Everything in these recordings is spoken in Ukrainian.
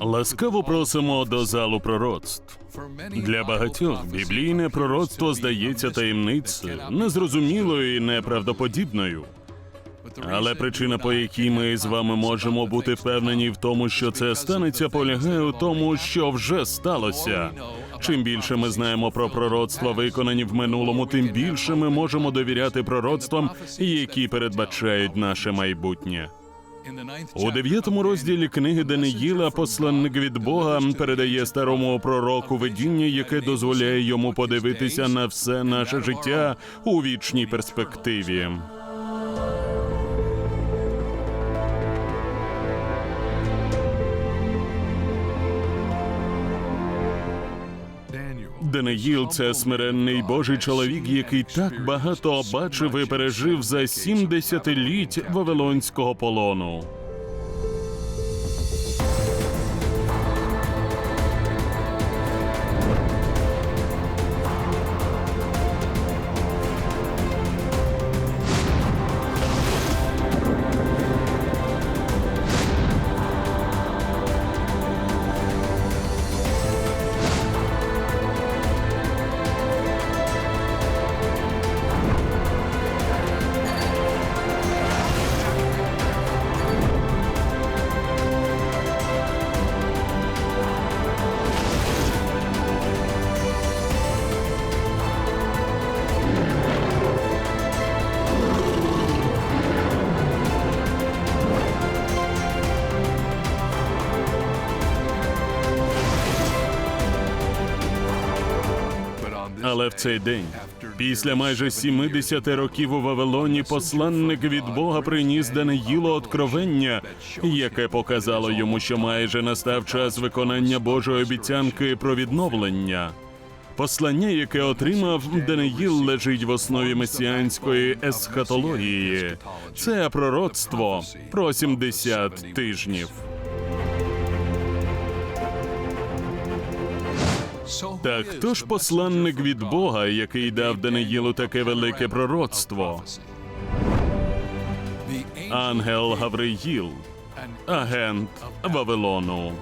Ласкаво просимо до залу пророцтв. Для багатьох біблійне пророцтво здається таємницею, незрозумілою і неправдоподібною. Але причина, по якій ми з вами можемо бути впевнені в тому, що це станеться, полягає у тому, що вже сталося. Чим більше ми знаємо про пророцтва, виконані в минулому, тим більше ми можемо довіряти пророцтвам, які передбачають наше майбутнє. У дев'ятому розділі книги Даниїла посланник від Бога передає старому пророку видіння, яке дозволяє йому подивитися на все наше життя у вічній перспективі. Даниїл це смиренний Божий чоловік, який так багато бачив і пережив за сім десятиліть вавилонського полону. В цей день, після майже 70 років у Вавилоні, посланник від Бога приніс Даниїлу откровення, яке показало йому, що майже настав час виконання Божої обіцянки про відновлення. Послання, яке отримав Даниїл, лежить в основі месіанської есхатології. Це пророцтво про 70 тижнів. Так хто ж посланник від Бога, який дав Даниїлу таке велике пророцтво? Ангел Гавриїл, агент Вавилону.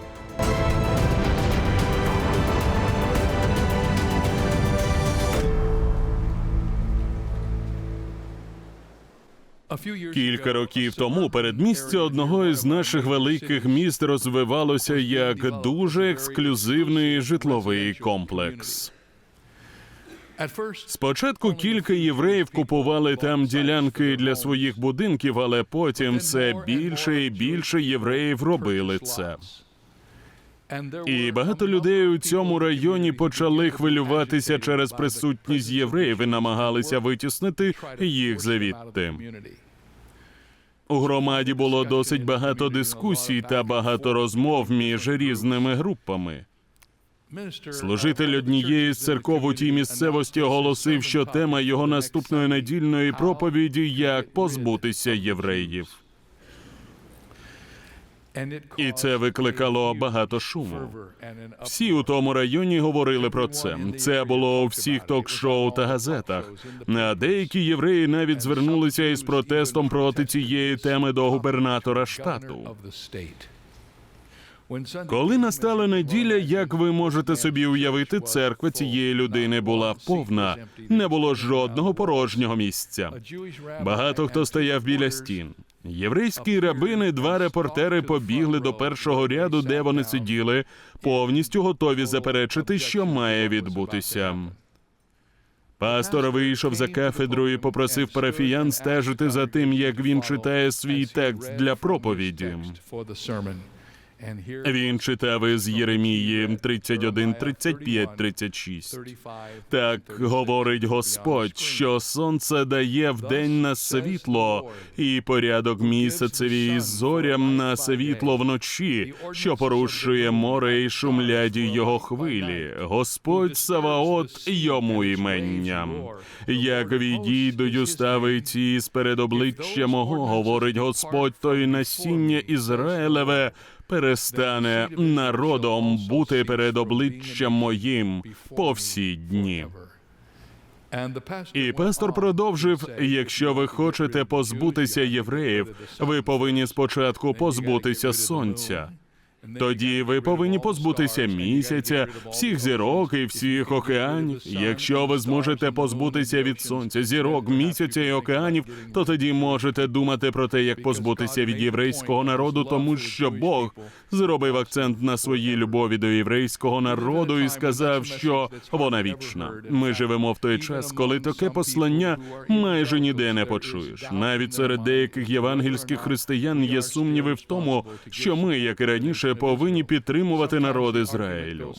Кілька років тому передмістя одного із наших великих міст розвивалося як дуже ексклюзивний житловий комплекс. Спочатку кілька євреїв купували там ділянки для своїх будинків, але потім все більше і більше євреїв робили це. І багато людей у цьому районі почали хвилюватися через присутність євреїв і намагалися витіснити їх звідти. У громаді було досить багато дискусій та багато розмов між різними групами. Служитель однієї з церков у тій місцевості оголосив, що тема його наступної недільної проповіді як позбутися євреїв. І це викликало багато шуму. Всі у тому районі говорили про це. Це було у всіх ток-шоу та газетах. А деякі євреї навіть звернулися із протестом проти цієї теми до губернатора штату. Коли настала неділя, як ви можете собі уявити, церква цієї людини була повна, не було жодного порожнього місця. Багато хто стояв біля стін. Єврейські рабини, два репортери побігли до першого ряду, де вони сиділи, повністю готові заперечити, що має відбутися. Пастор вийшов за кафедру і попросив парафіян стежити за тим, як він читає свій текст для проповіді. Він читав із Єремії 31, 35, 36. Так говорить Господь, що сонце дає вдень на світло, і порядок місяцеві із зорям на світло вночі, що порушує море і шумляді його хвилі. Господь Саваот йому іменням. Як відійдуть ставить із перед обличчя мого, говорить Господь, той насіння Ізраїлеве перестане народом бути перед обличчям моїм по всі дні. І пастор продовжив: якщо ви хочете позбутися євреїв, ви повинні спочатку позбутися сонця. Тоді ви повинні позбутися місяця, всіх зірок і всіх океанів. Якщо ви зможете позбутися від сонця, зірок, місяця і океанів, то тоді можете думати про те, як позбутися від єврейського народу, тому що Бог зробив акцент на своїй любові до єврейського народу і сказав, що вона вічна. Ми живемо в той час, коли таке послання майже ніде не почуєш. Навіть серед деяких євангельських християн є сумніви в тому, що ми, як і раніше, повинні підтримувати народ Ізраїлю.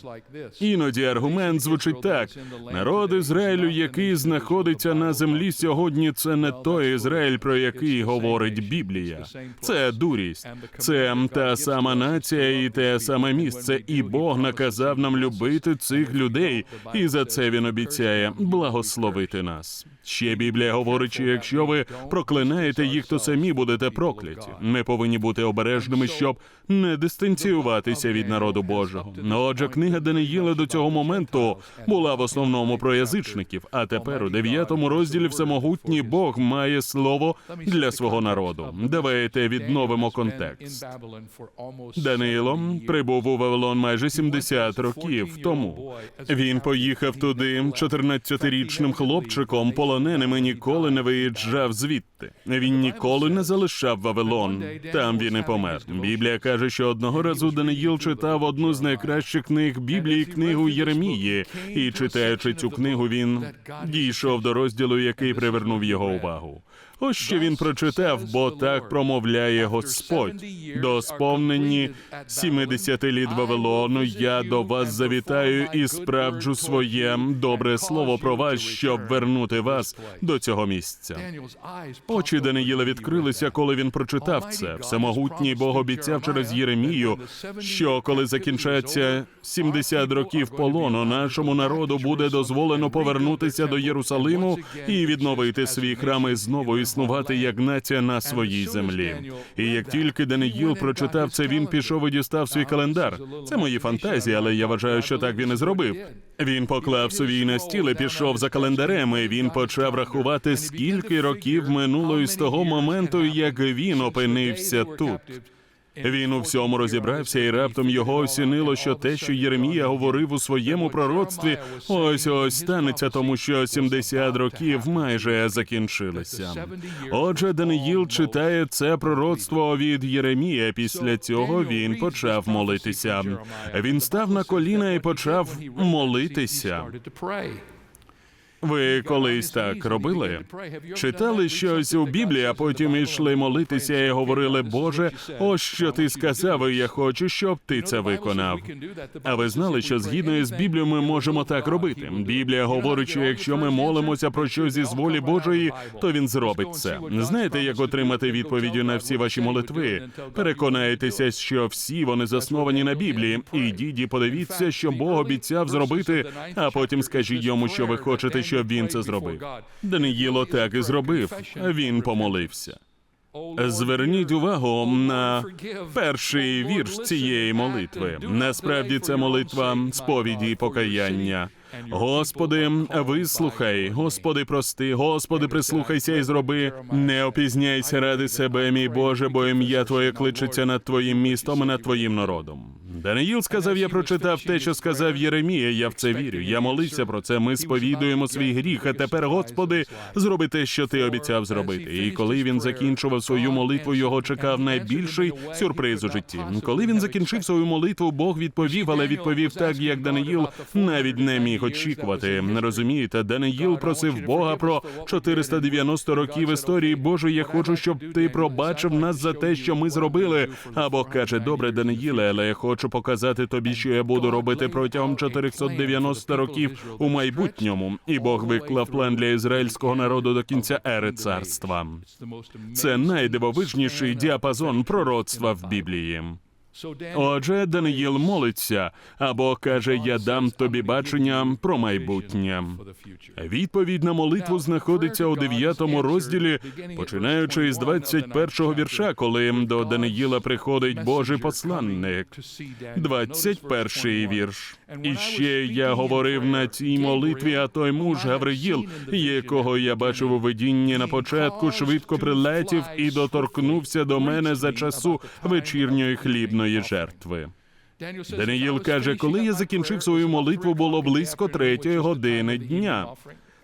Іноді аргумент звучить так: народ Ізраїлю, який знаходиться на землі сьогодні, це не той Ізраїль, про який говорить Біблія. Це дурість, це та сама нація і те саме місце. І Бог наказав нам любити цих людей, і за це він обіцяє благословити нас. Ще Біблія говорить, що якщо ви проклинаєте їх, то самі будете прокляті. Ми повинні бути обережними, щоб не дистанціюватися від народу Божого. Ну, Отже, книга Даниїла до цього моменту була в основному про язичників. А тепер у дев'ятому розділі всемогутній Бог має слово для свого народу. Давайте відновимо контекст. Даниїло прибув у Вавилон майже 70 років тому. Він поїхав туди 14-річним хлопчиком, полоненим і ніколи не виїжджав звідти. Він ніколи не залишав Вавилон. Там він і помер. Біблія каже, що одного разу Даниїл читав одну з найкращих книг Біблії, книгу Єремії, і читаючи цю книгу, він дійшов до розділу, який привернув його увагу. Ось що він прочитав, бо так промовляє Господь. До сповненні 70 літ Вавилону я до вас завітаю і справджу своє добре слово про вас, щоб вернути вас до цього місця. Очі Даниїла відкрилися, коли він прочитав це. Всемогутній Бог обіцяв через Єремію, що коли закінчаться 70 років полону, нашому народу буде дозволено повернутися до Єрусалиму і відновити свій храм і знову існувати як нація на своїй землі. І як тільки Даниїл прочитав це, він пішов і дістав свій календар. Це мої фантазії, але я вважаю, що так він і зробив. Він поклав свій на стіл і пішов за календарем. і Він почав рахувати, скільки років минуло із того моменту, як він опинився тут. Він у всьому розібрався, і раптом його осінило, що те, що Єремія говорив у своєму пророцтві, ось ось станеться, тому що 70 років майже закінчилися. Отже, Даниїл читає це пророцтво від Єремія. Після цього він почав молитися. Він став на коліна і почав молитися. Ви колись так робили? Читали щось у Біблії, а потім йшли молитися і говорили, Боже, ось що ти сказав, і я хочу, щоб ти це виконав. А ви знали, що згідно із Біблією ми можемо так робити? Біблія говорить, що якщо ми молимося про щось із волі Божої, то він зробить це. Знаєте, як отримати відповіді на всі ваші молитви? Переконайтеся, що всі вони засновані на Біблії. І подивіться, що Бог обіцяв зробити, а потім скажіть йому, що ви хочете, щоб він це зробив. Даниїло так і зробив. Він помолився. Зверніть увагу на перший вірш цієї молитви. Насправді це молитва сповіді і покаяння. Господи, вислухай, Господи, прости, Господи, прислухайся і зроби. Не опізняйся ради себе, мій Боже, бо ім'я Твоє кличеться над Твоїм містом і над Твоїм народом. Даниїл сказав: Я прочитав те, що сказав Єремія. Я в це вірю. Я молився про це. Ми сповідуємо свій гріх. А тепер, Господи, зроби те, що ти обіцяв зробити. І коли він закінчував свою молитву, його чекав найбільший сюрприз у житті. Коли він закінчив свою молитву, Бог відповів, але відповів так, як Даниїл навіть не міг очікувати. Не розумієте, Даниїл просив Бога про 490 років історії. Боже, я хочу, щоб ти пробачив нас за те, що ми зробили. А Бог каже: Добре, Даниїле, але я хочу показати тобі, що я буду робити протягом 490 років у майбутньому. І Бог виклав план для ізраїльського народу до кінця ери царства. Це найдивовижніший діапазон пророцтва в Біблії. Отже, Даниїл молиться або каже: Я дам тобі бачення про майбутнє. Відповідь на молитву знаходиться у 9 розділі, починаючи з 21-го вірша, коли до Даниїла приходить Божий посланник. 21-й вірш. І ще я говорив на цій молитві, а той муж Гавриїл, якого я бачив у видінні на початку, швидко прилетів і доторкнувся до мене за часу вечірньої хлібної кожної жертви. Даниїл каже, коли я закінчив свою молитву, було близько третьої години дня.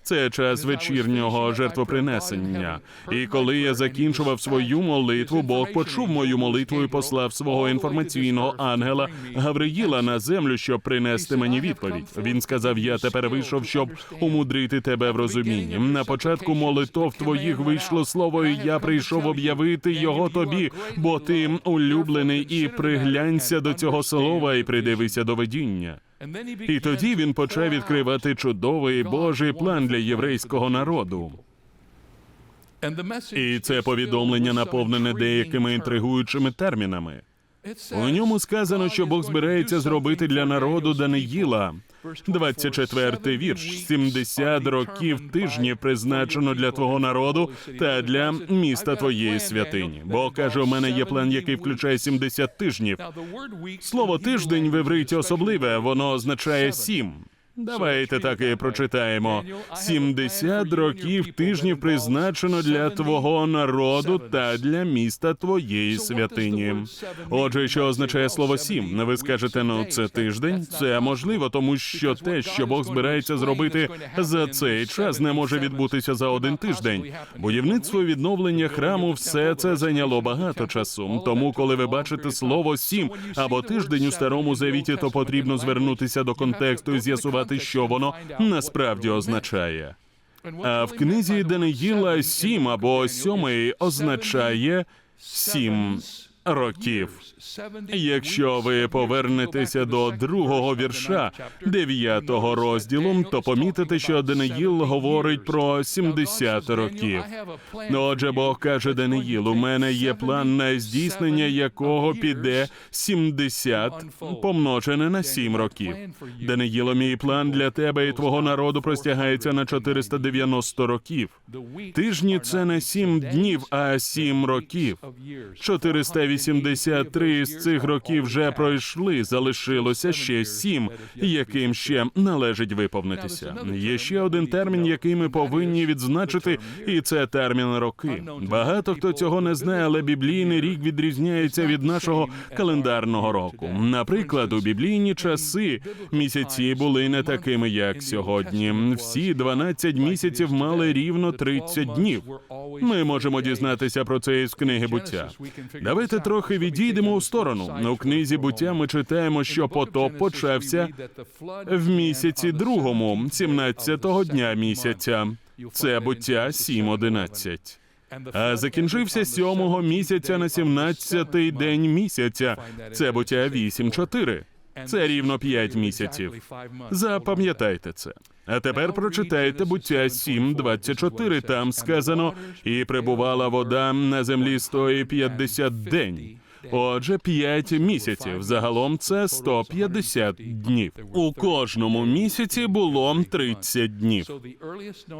Це час вечірнього жертвопринесення. І коли я закінчував свою молитву, Бог почув мою молитву і послав свого інформаційного ангела Гавриїла на землю, щоб принести мені відповідь. Він сказав: Я тепер вийшов, щоб умудрити тебе в розумінні. На початку молитов твоїх вийшло слово, і я прийшов об'явити його тобі, бо ти улюблений, і приглянься до цього слова, і придивися до видіння. І тоді він почав відкривати чудовий Божий план для єврейського народу. І це повідомлення наповнене деякими інтригуючими термінами. У ньому сказано, що Бог збирається зробити для народу Даниїла. 24 вірш. 70 років тижні призначено для твого народу та для міста твоєї святині. Бог каже, у мене є план, який включає 70 тижнів. Слово тиждень в івриті особливе, воно означає сім. Давайте так і прочитаємо. 70 років тижнів призначено для твого народу та для міста твоєї святині. Отже, що означає слово сім? Ви скажете, ну це тиждень? Це можливо, тому що те, що Бог збирається зробити за цей час, не може відбутися за один тиждень. Будівництво відновлення храму все це зайняло багато часу. Тому, коли ви бачите слово сім або тиждень у старому завіті, то потрібно звернутися до контексту і з'ясувати, що воно насправді означає. А в книзі Даниїла сім або сьомий означає сім років. Якщо ви повернетеся до другого вірша дев'ятого розділу, то помітите, що Даниїл говорить про 70 років. Отже, Бог каже Даниїл, у мене є план на здійснення якого піде 70 помножене на 7 років. Даниїло, мій план для тебе і твого народу простягається на 490 років. Тижні це не 7 днів, а 7 років. 483 з цих років вже пройшли. Залишилося ще сім, яким ще належить виповнитися. Є ще один термін, який ми повинні відзначити, і це термін роки. Багато хто цього не знає, але біблійний рік відрізняється від нашого календарного року. Наприклад, у біблійні часи місяці були не такими, як сьогодні. Всі 12 місяців мали рівно 30 днів. Ми можемо дізнатися про це із книги буття. Давайте трохи відійдемо у сторону. У книзі буття ми читаємо, що потоп почався в місяці другому, 17-го дня місяця. Це буття 7.11. А закінчився сьомого місяця на 17-й день місяця. Це буття 8.4. Це рівно 5 місяців. Запам'ятайте це. А тепер прочитайте буття 7.24. Там сказано, і прибувала вода на землі 150 день. Отже, 5 місяців. Загалом це 150 днів. У кожному місяці було 30 днів.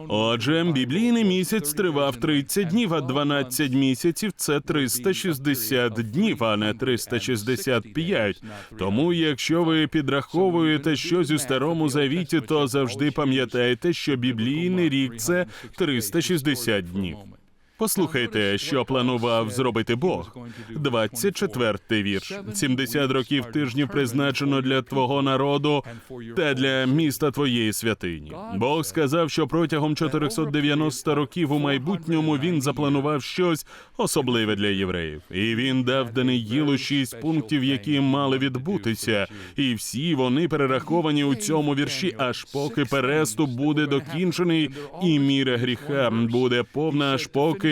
Отже, біблійний місяць тривав 30 днів, а 12 місяців це 360 днів, а не 365. Тому, якщо ви підраховуєте щось у старому завіті, то завжди пам'ятайте, що біблійний рік це 360 днів. Послухайте, що планував зробити Бог. 24-й вірш. 70 років тижнів призначено для твого народу та для міста твоєї святині. Бог сказав, що протягом 490 років у майбутньому він запланував щось особливе для євреїв, і він дав Даниїлу шість пунктів, які мали відбутися, і всі вони перераховані у цьому вірші, аж поки переступ буде докінчений, і міра гріха буде повна, аж поки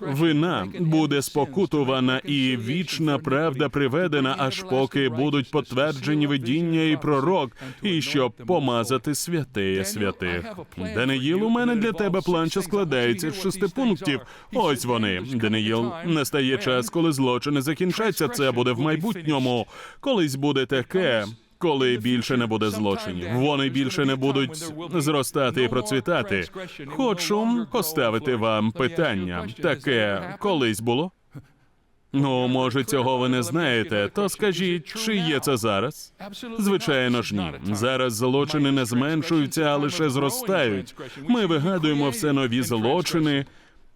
вина буде спокутувана і вічна правда приведена, аж поки будуть потверджені видіння і пророк, і щоб помазати святеє святих. Даниїл, у мене для тебе план, що складається з шести пунктів. Ось вони. Даниїл, настає час, коли злочини закінчаться. Це буде в майбутньому. Колись буде таке. Коли більше не буде злочинів, вони більше не будуть зростати і процвітати. Хочу поставити вам питання. Таке колись було? Ну, може, цього ви не знаєте. То скажіть, чи є це зараз? Звичайно ж, ні. Зараз злочини не зменшуються, а лише зростають. Ми вигадуємо все нові злочини.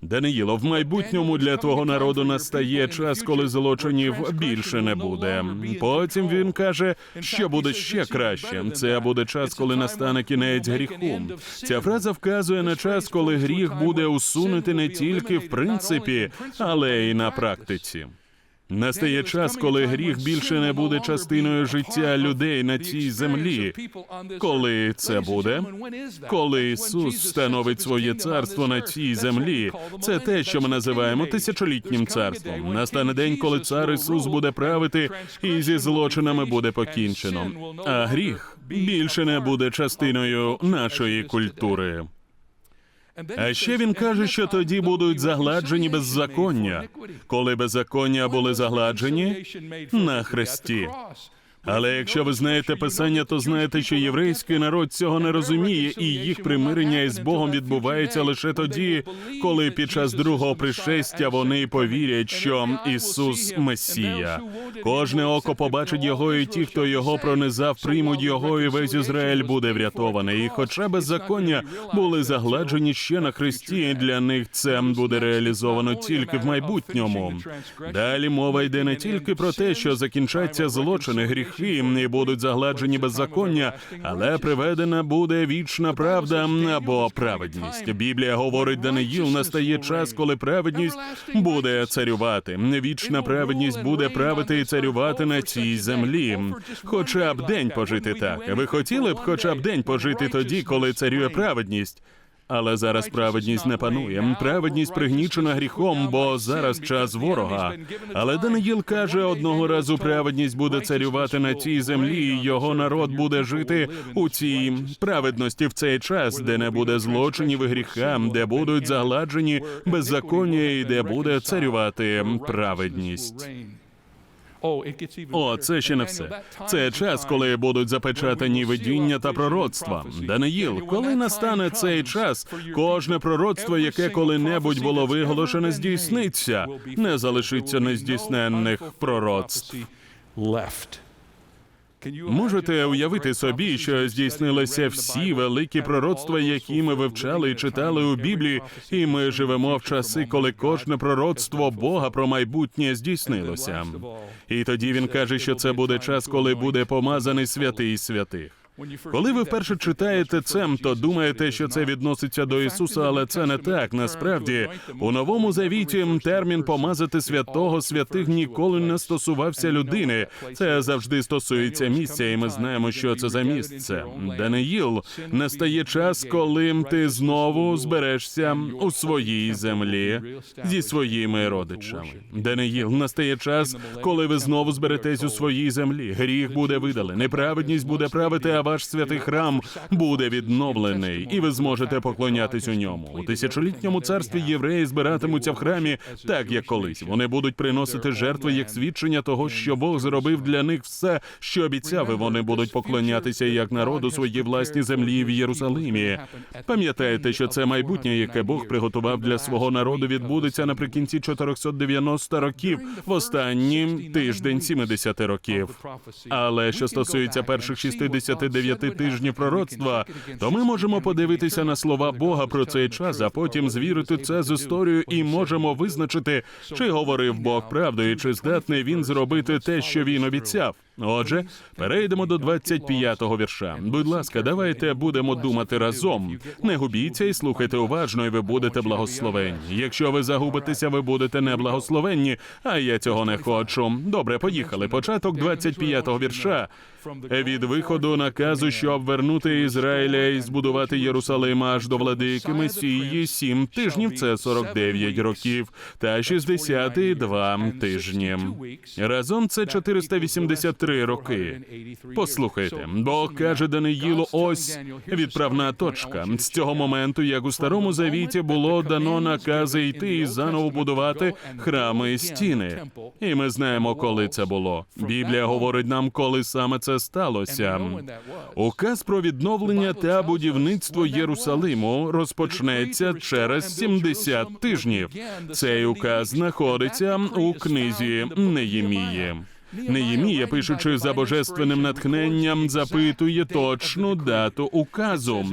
Даниїло, в майбутньому для твого народу настає час, коли злочинів більше не буде. Потім він каже, що буде ще краще. Це буде час, коли настане кінець гріху. Ця фраза вказує на час, коли гріх буде усунути не тільки в принципі, але й на практиці. Настає час, коли гріх більше не буде частиною життя людей на цій землі. Коли це буде? Коли Ісус встановить своє царство на цій землі, це те, що ми називаємо тисячолітнім царством. Настане день, коли цар Ісус буде правити, і зі злочинами буде покінчено. А гріх більше не буде частиною нашої культури. А ще він каже, що тоді будуть загладжені беззаконня, коли беззаконня були загладжені на хресті. Але якщо ви знаєте писання, то знаєте, що єврейський народ цього не розуміє, і їх примирення із Богом відбувається лише тоді, коли під час другого пришестя вони повірять, що Ісус Месія. Кожне око побачить його, і ті, хто його пронизав, приймуть його, і весь Ізраїль буде врятований. І хоча беззаконня були загладжені ще на хресті, для них це буде реалізовано тільки в майбутньому. Далі мова йде не тільки про те, що закінчаться злочини, гріхи і будуть загладжені беззаконня, але приведена буде вічна правда або праведність. Біблія говорить, Даниїл, настає час, коли праведність буде царювати. Вічна праведність буде правити і царювати на цій землі. Хоча б день пожити так. Ви хотіли б хоча б день пожити тоді, коли царює праведність. Але зараз праведність не панує. Праведність пригнічена гріхом, бо зараз час ворога. Але Даниїл каже, одного разу праведність буде царювати на цій землі, і його народ буде жити у цій праведності в цей час, де не буде злочинів і гріха, де будуть загладжені беззаконня, і де буде царювати праведність. О, це ще не все. Це час, коли будуть запечатані видіння та пророцтва. Даниїл, коли настане цей час, кожне пророцтво, яке коли-небудь було виголошене, здійсниться, не залишиться нездійсненних пророцтв. Можете уявити собі, що здійснилися всі великі пророцтва, які ми вивчали і читали у Біблії, і ми живемо в часи, коли кожне пророцтво Бога про майбутнє здійснилося. І тоді він каже, що це буде час, коли буде помазаний святий святих. Коли ви вперше читаєте це, то думаєте, що це відноситься до Ісуса, але це не так. Насправді, у новому завіті термін помазати святого святих ніколи не стосувався людини. Це завжди стосується місця, і ми знаємо, що це за місце. Даниїл, настає час, коли ти знову зберешся у своїй землі зі своїми родичами. Даниїл, настає час, коли ви знову зберетесь у своїй землі. Гріх буде видалений, неправедність буде правити. а ваш святий храм буде відновлений, і ви зможете поклонятись у ньому. У тисячолітньому царстві євреї збиратимуться в храмі, так як колись. Вони будуть приносити жертви як свідчення того, що Бог зробив для них все, що обіцяв. і Вони будуть поклонятися як народу своїй власній землі в Єрусалимі. Пам'ятаєте, що це майбутнє, яке Бог приготував для свого народу, відбудеться наприкінці 490 років, в останній тиждень 70 років. Але що стосується перших 69 тижнів пророцтва, то ми можемо подивитися на слова Бога про цей час, а потім звірити це з історією і можемо визначити, чи говорив Бог правду і чи здатний він зробити те, що він обіцяв. Отже, перейдемо до 25-го вірша. Будь ласка, давайте будемо думати разом. Не губіться і слухайте уважно, і ви будете благословенні. Якщо ви загубитеся, ви будете неблагословенні, а я цього не хочу. Добре, поїхали. Початок 25-го вірша. Від виходу наказу, щоб вернути Ізраїля і збудувати Єрусалим аж до владики Месії, сім тижнів це 49 років, та 62 тижні. Разом це 483 роки. Послухайте, Бог каже Даниїлу, ось відправна точка. З цього моменту, як у старому завіті було дано накази йти і заново будувати храми і стіни. І ми знаємо, коли це було. Біблія говорить нам, коли саме це сталося. Указ про відновлення та будівництво Єрусалиму розпочнеться через 70 тижнів. Цей указ знаходиться у книзі Неємії. Неємія, пишучи за божественним натхненням, запитує точну дату указу.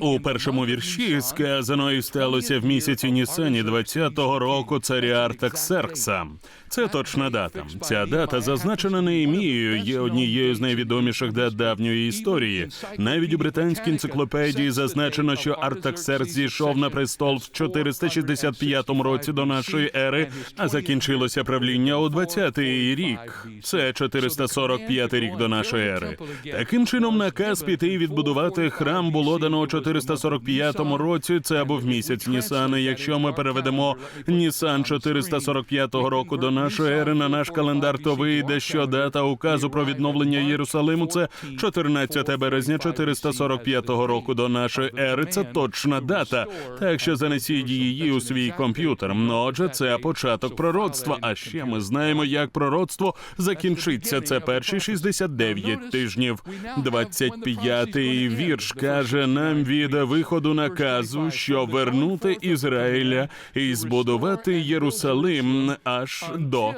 У першому вірші сказано і сталося в місяці Нісані 20-го року царя Артаксеркса. Це точна дата. Ця дата зазначена Неємією, є однією з найвідоміших дат давньої історії. Навіть у британській енциклопедії зазначено, що Артаксеркс зійшов на престол в 465 році до нашої ери, а закінчилося правління у 20-й рік. Це 445 рік до нашої ери. Таким чином, наказ піти і відбудувати храм було дано у 445 році. Це був місяць Нісани. Якщо ми переведемо Нісан 445 року до нашої ери на наш календар, то вийде, що дата указу про відновлення Єрусалиму це 14 березня 445 року до нашої ери. Це точна дата. Так що занесіть її у свій комп'ютер. Отже, це початок пророцтва. А ще ми знаємо, як пророцтво закінчиться. Це перші 69 тижнів. 25-й вірш каже нам від виходу наказу, що вернути Ізраїля і збудувати Єрусалим аж до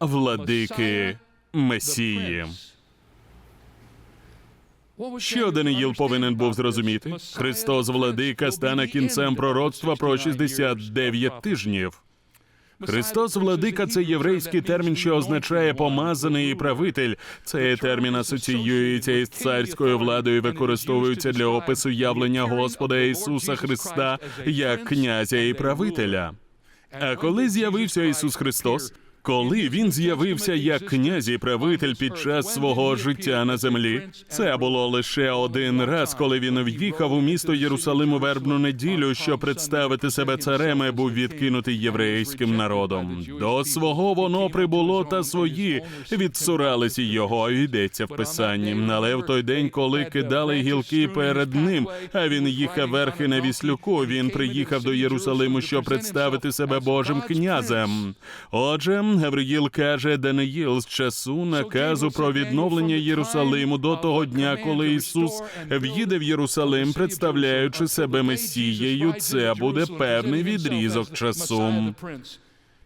владики Месії. Що Даниїл повинен був зрозуміти? Христос владика стане кінцем пророцтва про 69 тижнів. Христос владика це єврейський термін, що означає помазаний правитель. Цей термін асоціюється із царською владою, і використовується для опису явлення Господа Ісуса Христа як князя і правителя. А коли з'явився Ісус Христос? Коли він з'явився як князь і правитель під час свого життя на землі, це було лише один раз, коли він в'їхав у місто Єрусалим у вербну неділю, щоб представити себе царем і був відкинутий єврейським народом. До свого воно прибуло, та свої відсуралися його. Йдеться в писанні. Але в той день, коли кидали гілки перед ним, а він їхав верхи на віслюку. Він приїхав до Єрусалиму, щоб представити себе Божим князем. Отже. Гавриїл каже Даниїл з часу наказу про відновлення Єрусалиму до того дня, коли Ісус в'їде в Єрусалим, представляючи себе Месією. Це буде певний відрізок часу.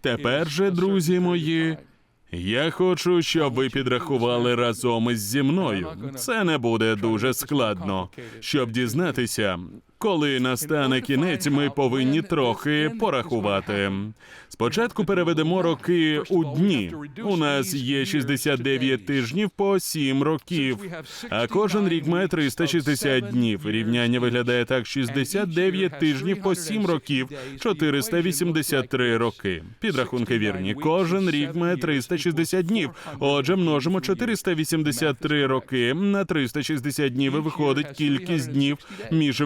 Тепер же, друзі мої. Я хочу, щоб ви підрахували разом із зі мною. Це не буде дуже складно. Щоб дізнатися, коли настане кінець, ми повинні трохи порахувати. Спочатку переведемо роки у дні. У нас є 69 тижнів по 7 років, а кожен рік має 360 днів. Рівняння виглядає так: 69 тижнів по 7 років, 483 роки. Підрахунки вірні. Кожен рік має 360 днів. Отже, множимо 483 роки на 360 днів. і Виходить кількість днів між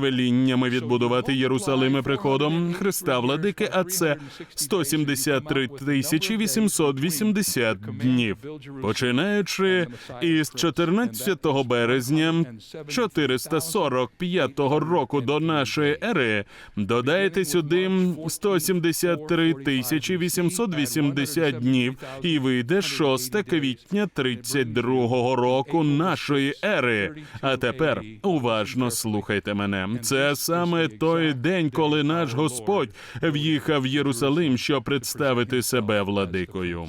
веліннями відбудувати Єрусалим і приходом Христа Владики. А це 173 тисячі 880 днів. Починаючи із 14 березня 445 року до нашої ери, додайте сюди 173 тисячі 880 днів, і вийде 6 квітня 32 року нашої ери. А тепер уважно слухайте мене. Це саме той день, коли наш Господь в'їхав в Єрусалим, щоб представити себе владикою.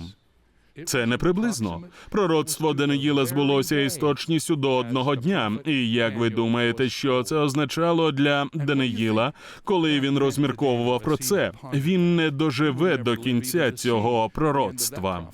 Це не приблизно. Пророцтво Даниїла збулося із точністю до одного дня. І як ви думаєте, що це означало для Даниїла, коли він розмірковував про це? Він не доживе до кінця цього пророцтва.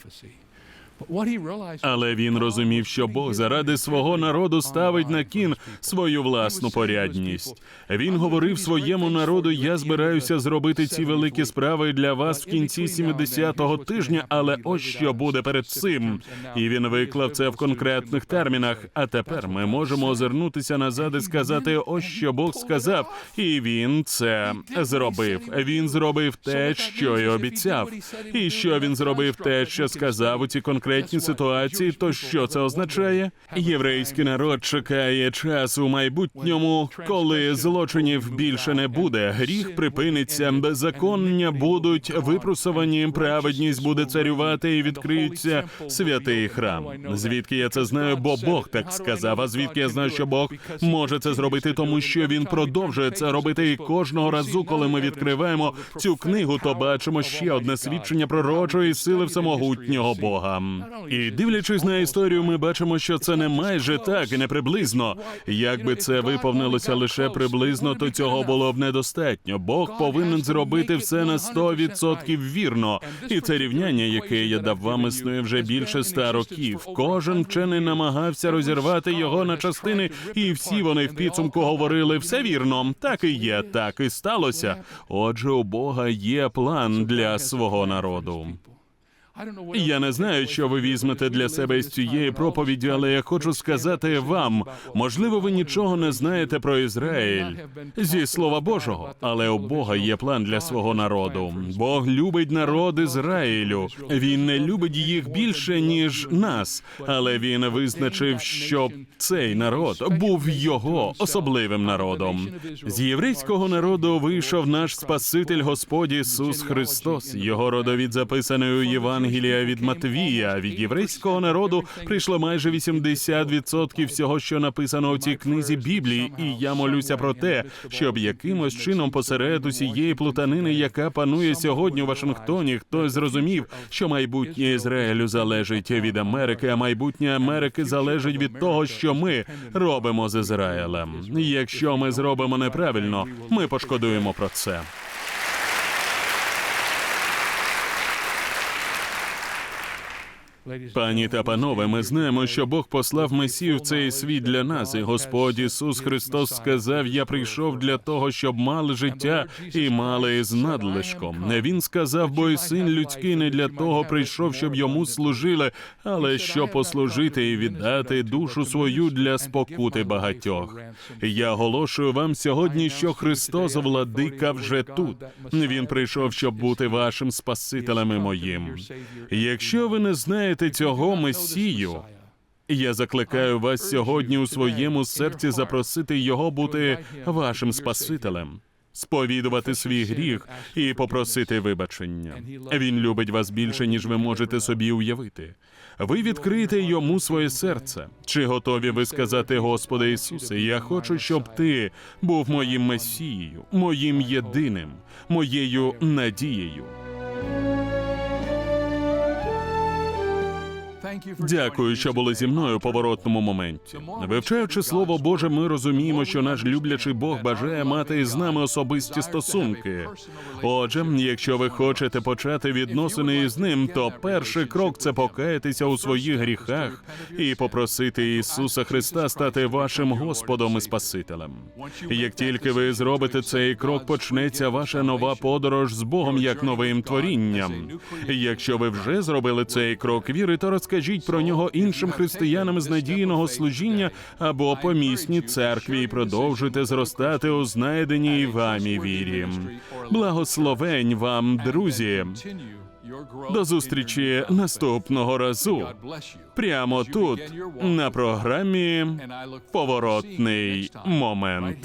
Але він розумів, що Бог заради свого народу ставить на кін свою власну порядність. Він говорив своєму народу: я збираюся зробити ці великі справи для вас в кінці 70-го тижня, але ось що буде перед цим. І він виклав це в конкретних термінах. А тепер ми можемо озирнутися назад і сказати, ось що Бог сказав, і він це зробив. Він зробив те, що й обіцяв. І що він зробив те, що сказав у ці конкретні ситуації, то що це означає? Єврейський народ чекає часу у майбутньому, коли злочинів більше не буде. Гріх припиниться, беззаконня будуть випросувані, праведність буде царювати і відкриється святий храм. Звідки я це знаю? Бо Бог так сказав. А звідки я знаю, що Бог може це зробити, тому що він продовжує це робити і кожного разу, коли ми відкриваємо цю книгу, то бачимо ще одне свідчення пророчої сили всемогутнього Бога. І дивлячись на історію, ми бачимо, що це не майже так і не приблизно. Якби це виповнилося лише приблизно, то цього було б недостатньо. Бог повинен зробити все на 100% вірно. І це рівняння, яке я дав вам, існує вже більше ста років. Кожен вчений намагався розірвати його на частини, і всі вони в підсумку говорили все вірно. Так і є, так і сталося. Отже, у Бога є план для свого народу. Я не знаю, що ви візьмете для себе із цієї проповіді, але я хочу сказати вам: можливо, ви нічого не знаєте про Ізраїль зі слова Божого, але у Бога є план для свого народу. Бог любить народ Ізраїлю. Він не любить їх більше ніж нас, але він визначив, щоб цей народ був його особливим народом. З єврейського народу вийшов наш Спаситель Господь Ісус Христос. Його родовід записаний у Євангелія від Матвія. Від єврейського народу прийшло майже 80% всього, що написано у цій книзі Біблії. І я молюся про те, щоб якимось чином посеред усієї плутанини, яка панує сьогодні у Вашингтоні, хтось зрозумів, що майбутнє Ізраїлю залежить від Америки, а майбутнє Америки залежить від того, що ми робимо з Ізраїлем. Якщо ми зробимо неправильно, ми пошкодуємо про це. Пані та панове, ми знаємо, що Бог послав Месію в цей світ для нас, і Господь Ісус Христос сказав: Я прийшов для того, щоб мали життя і мали з надлишком. Він сказав, бо і син людський не для того прийшов, щоб йому служили, але щоб послужити і віддати душу свою для спокути багатьох. Я оголошую вам сьогодні, що Христос, владика, вже тут. Він прийшов, щоб бути вашим Спасителем і моїм. Якщо ви не знаєте цього Месію, я закликаю вас сьогодні у своєму серці запросити його бути вашим Спасителем. Сповідувати свій гріх і попросити вибачення. Він любить вас більше, ніж ви можете собі уявити. Ви відкрите йому своє серце. Чи готові ви сказати, Господи Ісусе, я хочу, щоб ти був моїм месією, моїм єдиним, моєю надією. Дякую, що були зі мною у поворотному моменті. Вивчаючи слово Боже, ми розуміємо, що наш люблячий Бог бажає мати з нами особисті стосунки. Отже, якщо ви хочете почати відносини із ним, то перший крок це покаятися у своїх гріхах і попросити Ісуса Христа стати вашим Господом і Спасителем. Як тільки ви зробите цей крок, почнеться ваша нова подорож з Богом як новим творінням. Якщо ви вже зробили цей крок віри, то розкажіть про нього іншим християнам з надійного служіння або помісній церкві і продовжуйте зростати у знайденій вамі вірі. Благословень вам, друзі. До зустрічі наступного разу. Прямо тут на програмі Поворотний момент.